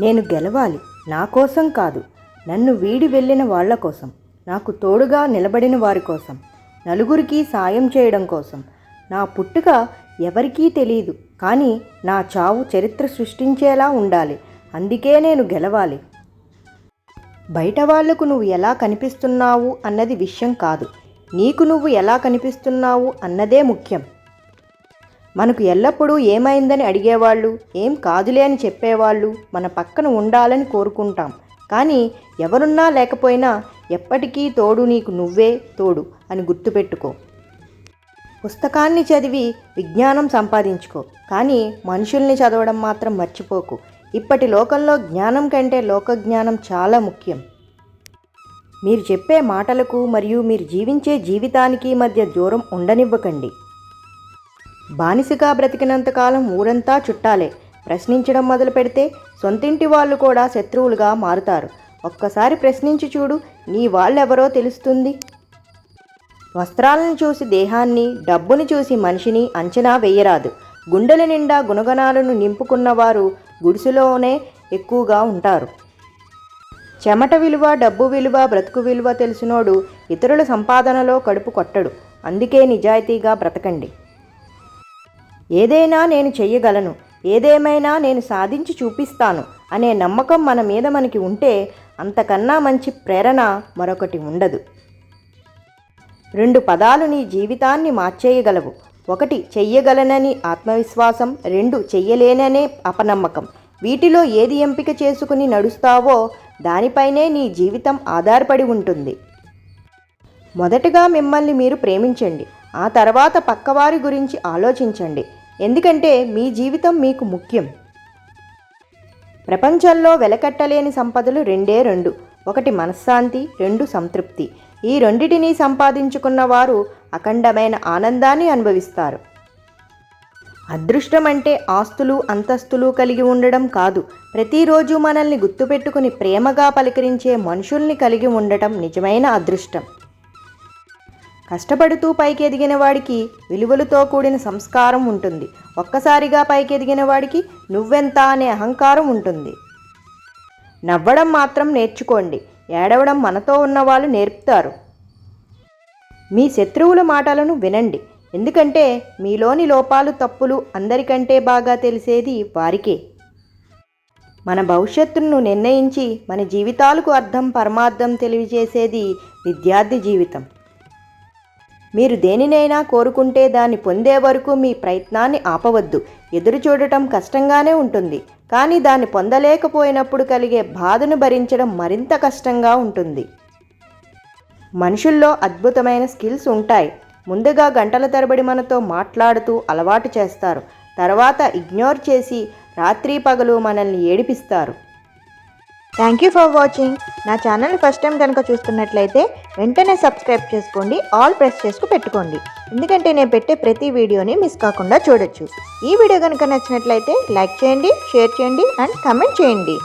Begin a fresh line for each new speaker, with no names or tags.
నేను గెలవాలి. నా కోసం కాదు. నన్ను వీడి వెళ్ళిన వాళ్ళ కోసం. నాకు తోడుగా నిలబడిన వారి కోసం. నలుగురికి సాయం చేయడం కోసం. నా పుట్టుక ఎవరికీ తెలియదు కానీ నా చావు చరిత్ర సృష్టించేలా ఉండాలి. అందుకే నేను గెలవాలి. బయట వాళ్ళకు నువ్వు ఎలా కనిపిస్తున్నావు అన్నది విషయం కాదు. నీకు నువ్వు ఎలా కనిపిస్తున్నావు అన్నదే ముఖ్యం. మనకు ఎల్లప్పుడూ ఏమైందని అడిగేవాళ్ళు ఏం కాదులే అని చెప్పేవాళ్ళు మన పక్కన ఉండాలని కోరుకుంటాం. కానీ ఎవరున్నా లేకపోయినా ఎప్పటికీ తోడు నీకు నువ్వే తోడు అని గుర్తుపెట్టుకో. పుస్తకాన్ని చదివి విజ్ఞానం సంపాదించుకో. కానీ మనుషుల్ని చదవడం మాత్రం మర్చిపోకు. ఇప్పటి లోకంలో జ్ఞానం కంటే లోకజ్ఞానం చాలా ముఖ్యం. మీరు చెప్పే మాటలకు మరియు మీరు జీవించే జీవితానికి మధ్య దూరం ఉండనివ్వకండి. బానిసగా బ్రతికినంతకాలం ఊరంతా చుట్టాలే. ప్రశ్నించడం మొదలు పెడితే సొంతింటి వాళ్ళు కూడా శత్రువులుగా మారుతారు. ఒక్కసారి ప్రశ్నించి చూడు నీ వాళ్ళెవరో తెలుస్తుంది? వస్త్రాలను చూసి దేహాన్ని డబ్బుని చూసి మనిషిని అంచనా వేయరాదు. గుండెల నిండా గుణగణాలను నింపుకున్నవారు గుడిసెలోనే ఎక్కువగా ఉంటారు. చెమట విలువ డబ్బు విలువ బ్రతుకు విలువ తెలిసినోడు ఇతరుల సంపాదనలో కడుపు కొట్టడు. అందుకే నిజాయితీగా బ్రతకండి. ఏదైనా నేను చెయ్యగలను ఏదేమైనా నేను సాధించి చూపిస్తాను అనే నమ్మకం మన మీద మనకి ఉంటే అంతకన్నా మంచి ప్రేరణ మరొకటి ఉండదు. రెండు పదాలు నీ జీవితాన్ని మార్చేయగలవు. ఒకటి చెయ్యగలనని ఆత్మవిశ్వాసం రెండు చెయ్యలేననే అపనమ్మకం. వీటిలో ఏది ఎంపిక చేసుకుని నడుస్తావో దానిపైనే నీ జీవితం ఆధారపడి ఉంటుంది. మొదటగా మిమ్మల్ని మీరు ప్రేమించండి. ఆ తర్వాత పక్కవారి గురించి ఆలోచించండి. ఎందుకంటే మీ జీవితం మీకు ముఖ్యం. ప్రపంచంలో వెలకట్టలేని సంపదలు రెండే రెండు. ఒకటి మనశ్శాంతి రెండు సంతృప్తి. ఈ రెండిటిని సంపాదించుకున్న వారు అఖండమైన ఆనందాన్ని అనుభవిస్తారు. అదృష్టం అంటే ఆస్తులు అంతస్తులు కలిగి ఉండడం కాదు. ప్రతిరోజు మనల్ని గుర్తుపెట్టుకుని ప్రేమగా పలకరించే మనుషుల్ని కలిగి ఉండటం నిజమైన అదృష్టం. కష్టపడుతూ పైకి ఎదిగిన వాడికి విలువలతో కూడిన సంస్కారం ఉంటుంది. ఒక్కసారిగా పైకెదిగిన వాడికి నువ్వెంత అనే అహంకారం ఉంటుంది. నవ్వడం మాత్రం నేర్చుకోండి. ఏడవడం మనతో ఉన్నవాళ్ళు నేర్పుతారు. మీ శత్రువుల మాటలను వినండి. ఎందుకంటే మీలోని లోపాలు తప్పులు అందరికంటే బాగా తెలిసేది వారికే. మన భవిష్యత్తును నిర్ణయించి మన జీవితాలకు అర్థం పరమార్థం తెలియజేసేది విద్యార్థి జీవితం. మీరు దేనినైనా కోరుకుంటే దాన్ని పొందే వరకు మీ ప్రయత్నాన్ని ఆపవద్దు. ఎదురు చూడటం కష్టంగానే ఉంటుంది. కానీ దాన్ని పొందలేకపోయినప్పుడు కలిగే బాధను భరించడం మరింత కష్టంగా ఉంటుంది. మనుషుల్లో అద్భుతమైన స్కిల్స్ ఉంటాయి. ముందుగా గంటల తరబడి మనతో మాట్లాడుతూ అలవాటు చేస్తారు. తర్వాత ఇగ్నోర్ చేసి రాత్రి పగలు మనల్ని ఏడిపిస్తారు. థ్యాంక్ యూ ఫర్ వాచింగ్ నా ఛానల్ ఫస్ట్ టైం కనుక చూస్తున్నట్లయితే వెంటనే సబ్స్క్రైబ్ చేసుకోండి ఆల్ ప్రెస్ చేసుకు పెట్టుకోండి. ఎందుకంటే నేను పెట్టే ప్రతి వీడియోని మిస్ కాకుండా చూడొచ్చు. ఈ వీడియో కనుక నచ్చినట్లయితే లైక్ చేయండి షేర్ చేయండి అండ్ కమెంట్ చేయండి.